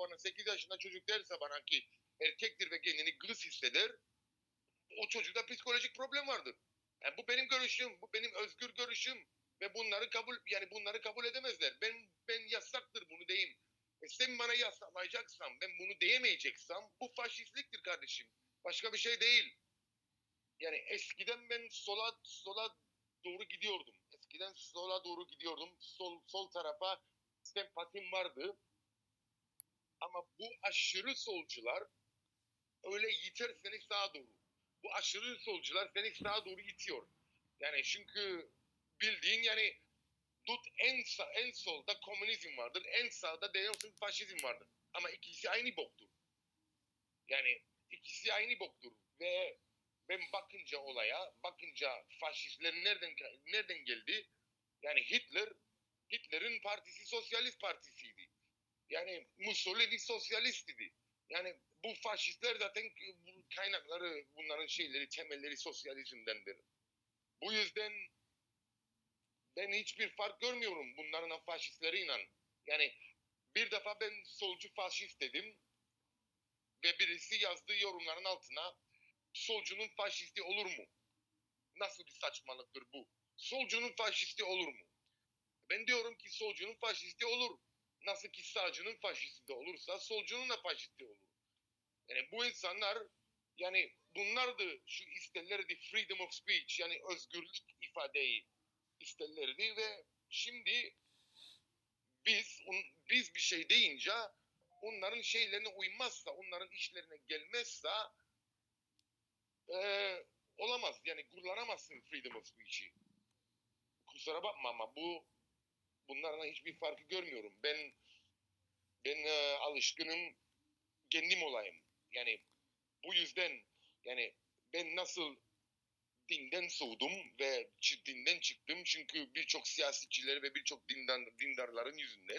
bana 8 yaşında çocuk derse bana ki erkektir ve kendini kız hisseder o çocukta psikolojik problem vardır. Yani bu benim görüşüm, bu benim özgür görüşüm ve bunları kabul yani bunları kabul edemezler. Ben ben yasaktır bunu diyeyim. E sen bana yasaklayacaksan, ben bunu diyemeyeceksem bu faşistliktir kardeşim. Başka bir şey değil. Yani eskiden ben sola sola doğru gidiyordum. Eskiden sola doğru gidiyordum. Sol sol tarafa sempatim vardı. Ama bu aşırı solcular öyle yiter seni sağa doğru. Bu aşırı solcular seni sağa doğru itiyor. Yani çünkü bildiğin yani tut en sağ, en solda komünizm vardır. En sağda diyorsun faşizm vardır. Ama ikisi aynı boktur. Yani ikisi aynı boktur. Ve ben bakınca olaya, bakınca faşistler nereden nereden geldi? Yani Hitler, Hitler'in partisi Sosyalist Partisi'ydi. Yani Mussolini sosyalist idi. Yani bu faşistler zaten kaynakları, bunların şeyleri, temelleri sosyalizmdendir. Bu yüzden ben hiçbir fark görmüyorum bunların faşistleriyle. Yani bir defa ben solcu faşist dedim ve birisi yazdığı yorumların altına solcunun faşisti olur mu? Nasıl bir saçmalıktır bu? Solcunun faşisti olur mu? Ben diyorum ki solcunun faşisti olur. Nasıl ki sağcının faşisti de olursa solcunun da faşisti olur. Yani bu insanlar yani bunlardı şu isterlerdi freedom of speech yani özgürlük ifadeyi isterlerdi ve şimdi biz biz bir şey deyince onların şeylerine uymazsa onların işlerine gelmezse eee, olamaz yani kullanamazsın freedom of speech'i. Kusura bakma ama bu bunlarla hiçbir farkı görmüyorum. Ben ben eee, alışkınım kendim olayım. Yani bu yüzden yani ben nasıl dinden soğudum ve dinden çıktım çünkü birçok siyasetçiler ve birçok dindan, dindarların yüzünden